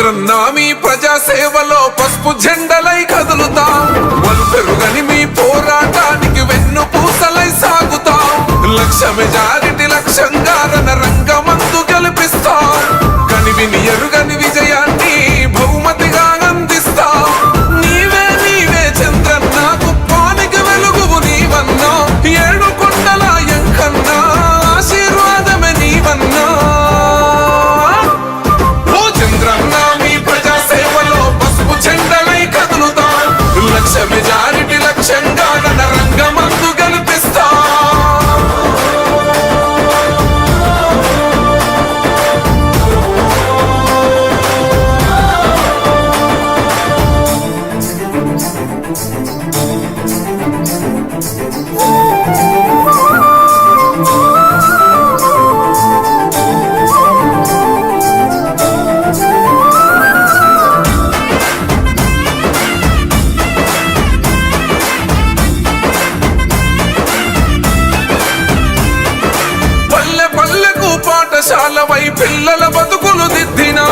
స్వాతంత్రం నామీ ప్రజా సేవలో పసుపు జెండలై కదులుతా. వలు పెరుగని పాఠశాల వై పిల్లల బతుకులు దిద్దినా.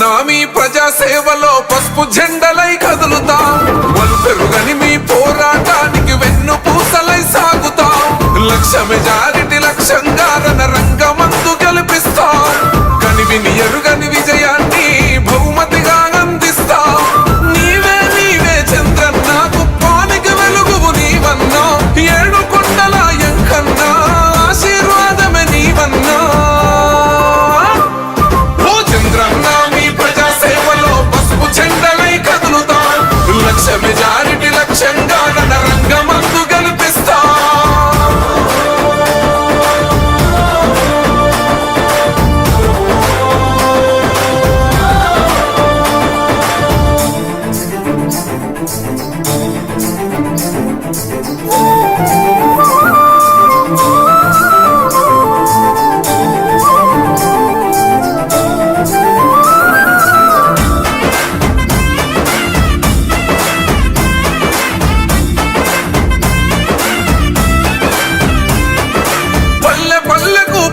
నామీ ప్రజా సేవలో పసుపు జెండలు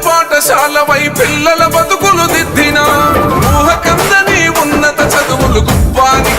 పాఠశాల వై పిల్లల బతుకులు దిద్దిన. ఊహకందని ఉన్నత చదువులు గుప్పాని